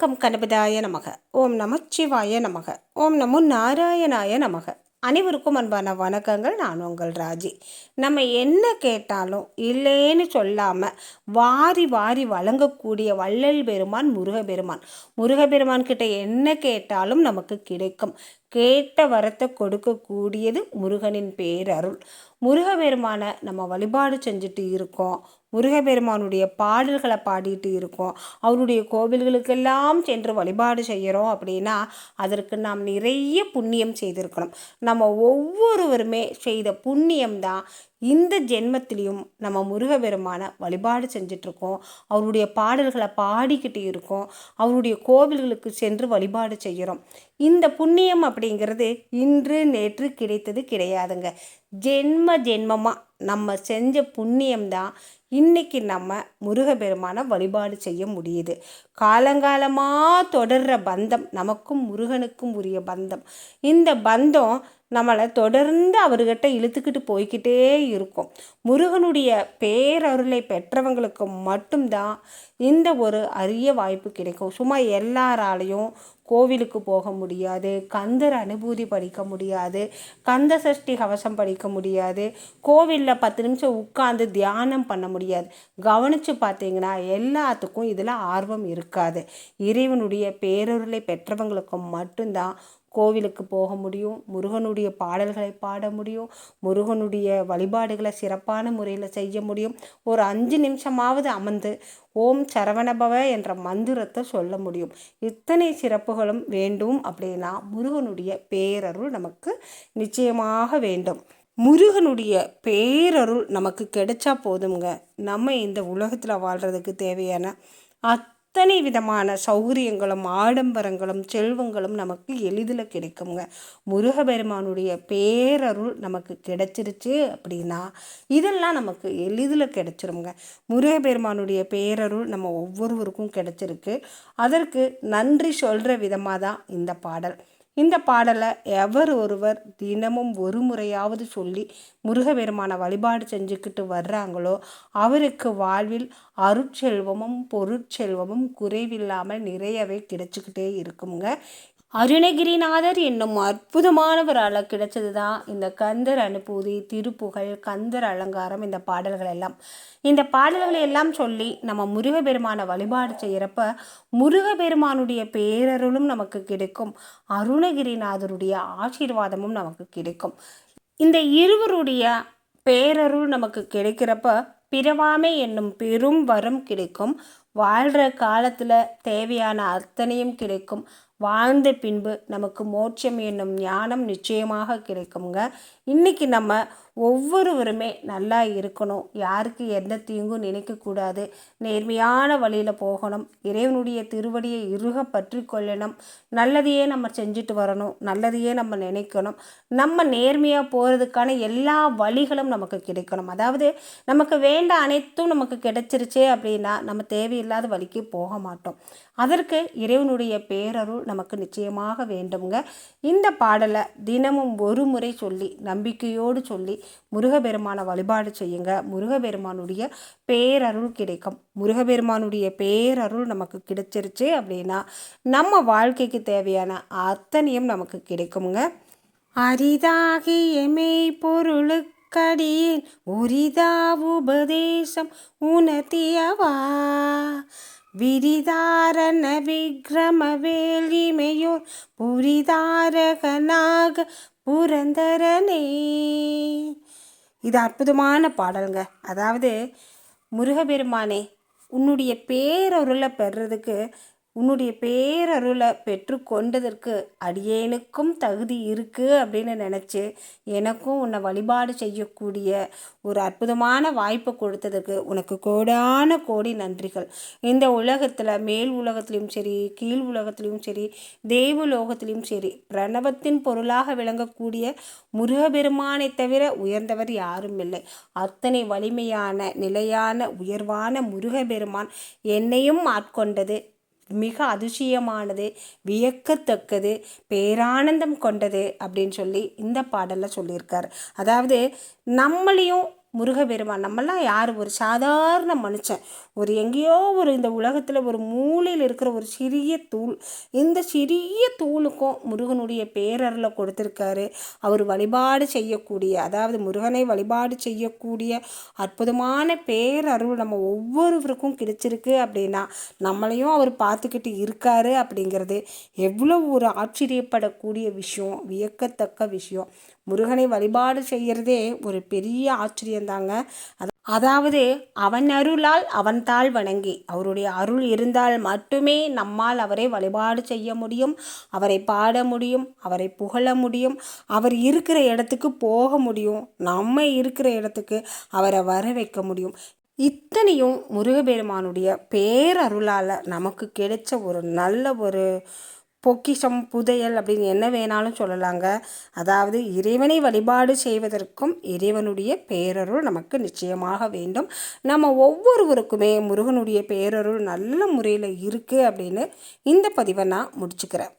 Come கணபதாய நமக. ஓம் நமச்சிவாய நமக. ஓம் நமோ நாராயணாய நமக. அனைவருக்கும் அன்பான வணக்கங்கள். நான் உங்கள் ராஜி. நம்ம என்ன கேட்டாலும் இல்லைன்னு சொல்லாமல் வாரி வாரி வழங்கக்கூடிய வள்ளல் பெருமான் முருகபெருமான் முருகபெருமான் கிட்ட என்ன கேட்டாலும் நமக்கு கிடைக்கும். கேட்ட வரத்தை கொடுக்கக்கூடியது முருகனின் பேரருள். முருகபெருமானை நம்ம வழிபாடு செஞ்சுட்டு இருக்கோம். முருகபெருமானுடைய பாடல்களை பாடிட்டு இருக்கோம். அவருடைய கோவில்களுக்கெல்லாம் சென்று வழிபாடு செய்கிறோம் அப்படின்னா அதற்கு நாம் நிறைய புண்ணியம் செய்திருக்கணும். நம்ம ஒவ்வொருவருமே செய்த புண்ணியம் தான் இந்த ஜென்மத்திலையும் நம்ம முருகபெருமான வழிபாடு செஞ்சிட்ருக்கோம். அவருடைய பாடல்களை பாடிக்கிட்டு இருக்கோம். அவருடைய கோவில்களுக்கு சென்று வழிபாடு செய்கிறோம். இந்த புண்ணியம் அப்படிங்கிறது இன்று நேற்று கிடைத்தது கிடையாதுங்க. ஜென்ம ஜென்மமாக நம்ம செஞ்ச புண்ணியம்தான் இன்னைக்கு நம்ம முருகப்பெருமானை வழிபாடு செய்ய முடியுது. காலங்காலமாக தொடர்ற பந்தம் நமக்கும் முருகனுக்கும் உரிய பந்தம். இந்த பந்தம் நம்மளை தொடர்ந்து அவர்கிட்ட இழுத்துக்கிட்டு போய்கிட்டே இருக்கும். முருகனுடைய பேரருளை பெற்றவங்களுக்கு மட்டும்தான் இந்த ஒரு அரிய வாய்ப்பு கிடைக்கும். சும்மா எல்லாராலையும் கோவிலுக்கு போக முடியாது கந்தர் அனுபூதி படிக்க முடியாது கந்த சஷ்டி கவசம் படிக்க முடியாது கோவிலில் பத்து நிமிஷம் உட்காந்து தியானம் பண்ண முடியாது. கவனித்து பார்த்தீங்கன்னா எல்லாத்துக்கும் இதில் ஆர்வம் இருக்காது. இறைவனுடைய பேரருளை பெற்றவங்களுக்கு மட்டும்தான் கோவிலுக்கு போக முடியும் முருகனுடைய பாடல்களை பாட முடியும் முருகனுடைய வழிபாடுகளை சிறப்பான முறையில் செய்ய முடியும். ஒரு அஞ்சு நிமிஷமாவது அமர்ந்து ஓம் சரவணபவ என்ற மந்திரத்தை சொல்ல முடியும். இத்தனை சிறப்புகளும் வேண்டும் அப்படின்னா முருகனுடைய பேரருள் நமக்கு நிச்சயமாக வேண்டும். முருகனுடைய பேரருள் நமக்கு கிடைச்சா போதுங்க நம்ம இந்த உலகத்தில் வாழ்கிறதுக்கு தேவையான அத் அத்தனை விதமான சௌகரியங்களும் ஆடம்பரங்களும் செல்வங்களும் நமக்கு எளிதில் கிடைக்குங்க. முருகபெருமானுடைய பேரருள் நமக்கு கிடைச்சிருச்சு அப்படின்னா இதெல்லாம் நமக்கு எளிதில் கிடைச்சிருங்க. முருகபெருமானுடைய பேரருள் நம்ம ஒவ்வொருவருக்கும் கிடைச்சிருக்கு. அதற்கு நன்றி சொல்கிற விதமாக தான் இந்த பாடல். இந்த பாடலை எவர் ஒருவர் தினமும் ஒரு முறையாவது சொல்லி முருகபெருமான வழிபாடு செஞ்சுக்கிட்டு வர்றாங்களோ அவருக்கு வாழ்வில் அருட்செல்வமும் பொருட்செல்வமும் குறைவில்லாமல் நிறையவே கிடைச்சிக்கிட்டே இருக்குங்க. அருணகிரிநாதர் என்னும் அற்புதமானவரால் கிடைச்சது தான் இந்த கந்தர் அனுபூதி திருப்புகழ் கந்தர் அலங்காரம் இந்த பாடல்கள் எல்லாம். இந்த பாடல்களை எல்லாம் சொல்லி நம்ம முருகபெருமான வழிபாடு செய்கிறப்ப முருகபெருமானுடைய பேரருளும் நமக்கு கிடைக்கும். அருணகிரிநாதருடைய ஆசீர்வாதமும் நமக்கு கிடைக்கும். இந்த இருவருடைய பேரருள் நமக்கு கிடைக்கிறப்ப பிறவாமை என்னும் பெரும் வரம் கிடைக்கும். வாழ்கிற காலத்தில் தேவையான அத்தனையும் கிடைக்கும். வாழ்ந்த பின்பு நமக்கு மோட்சம் என்னும் ஞானம் நிச்சயமாக கிடைக்குங்க இன்றைக்கி நம்ம ஒவ்வொருவருமே நல்லா இருக்கணும். யாருக்கு எந்த தீங்கும் நினைக்கக்கூடாது நேர்மையான வழியில் போகணும். இறைவனுடைய திருவடியை இறுக பற்றி கொள்ளணும். நல்லதையே நம்ம செஞ்சுட்டு வரணும். நல்லதையே நம்ம நினைக்கணும். நம்ம நேர்மையாக போகிறதுக்கான எல்லா வழிகளும் நமக்கு கிடைக்கணும். அதாவது நமக்கு வேண்ட அனைத்தும் நமக்கு கிடைச்சிருச்சே அப்படின்னா நம்ம தேவை இல்லாத வழிக்கு போக மாட்டோம். அதற்கு இறைவனுடைய பேரருள் நமக்கு நிச்சயமாக வேண்டுங்க இந்த பாடலை தினமும் ஒரு முறை சொல்லி நம்பிக்கையோடு சொல்லி முருகபெருமான வழிபாடு செய்யுங்க. முருகபெருமானுடைய பேரருள் கிடைக்கும். முருகபெருமானுடைய பேரருள் நமக்கு கிடைச்சிருச்சு அப்படின்னா நம்ம வாழ்க்கைக்கு தேவையான அத்தனையும் நமக்கு கிடைக்குங்க அரிதாகிய மெய் கடியில் உரிதா உபதேசம் உணர்த்தியவா? விரிதாரண விக்ரம வேலிமையோர் புரிதாரகனாக புரந்தரனே. இது அற்புதமான பாடலுங்க. அதாவது முருகபெருமானே உன்னுடைய பேரருளை பெறுறதுக்கு உன்னுடைய பேரருளை பெற்றுக்கொண்டதற்கு அடியேனுக்கும் தகுதி இருக்குது அப்படின்னு நினச்சி எனக்கும் உன்னை வழிபாடு செய்யக்கூடிய ஒரு அற்புதமான வாய்ப்பை கொடுத்ததுக்கு உனக்கு கோடான கோடி நன்றிகள். இந்த உலகத்தில் மேல் உலகத்திலையும் சரி கீழ் உலகத்திலையும் சரி தேவலோகத்திலையும் சரி பிரணவத்தின் பொருளாக விளங்கக்கூடிய முருகபெருமானை தவிர உயர்ந்தவர் யாரும் இல்லை. அத்தனை வலிமையான நிலையான உயர்வான முருகபெருமான் என்னையும் ஆட்கொண்டது. மிக அதிசயமானது வியக்கத்தக்கது பேரானந்தம் கொண்டது அப்படின்னு சொல்லி இந்த பாடலில் சொல்லியிருக்கார். அதாவது நம்மளையும் முருகப்பெருமான். நம்மெல்லாம் யார்? ஒரு சாதாரண மனுஷன். ஒரு எங்கேயோ ஒரு இந்த உலகத்தில் ஒரு மூலையில் இருக்கிற ஒரு சிறிய தூள். இந்த சிறிய தூளுக்கும் முருகனுடைய பேரரில் கொடுத்துருக்காரு. அவர் வழிபாடு செய்யக்கூடிய அதாவது முருகனை வழிபாடு செய்யக்கூடிய அற்புதமான பேரருள் நம்ம ஒவ்வொருவருக்கும் கிடைச்சிருக்கு அப்படின்னா நம்மளையும் அவர் பார்த்துக்கிட்டு இருக்காரு அப்படிங்கிறது எவ்வளோ ஒரு ஆச்சரியப்படக்கூடிய விஷயம் வியக்கத்தக்க விஷயம். முருகனை வழிபாடு செய்கிறதே ஒரு பெரிய ஆச்சரியந்தாங்க அதாவது அவன் அருளால் அவன் தாள் வணங்கி அவருடைய அருள் இருந்தால் மட்டுமே நம்மால் அவரை வழிபாடு செய்ய முடியும் அவரை பாட முடியும் அவரை புகழ முடியும். அவர் இருக்கிற இடத்துக்கு போக முடியும். நம்ம இருக்கிற இடத்துக்கு அவரை வர வைக்க முடியும். இத்தனையும் முருகபெருமானுடைய பேரருளால் நமக்கு கிடைச்ச ஒரு நல்ல ஒரு பொக்கிஷம் புதையல் அப்படின்னு என்ன வேணாலும் சொல்லலாங்க. அதாவது இறைவனை வழிபாடு செய்வதற்கும் இறைவனுடைய பேரருள் நமக்கு நிச்சயமாக வேண்டும். நம்ம ஒவ்வொருவருக்குமே முருகனுடைய பேரருள் நல்ல முறையில் இருக்குது அப்படின்னு இந்த பதிவை நான் முடிச்சுக்கிறேன்.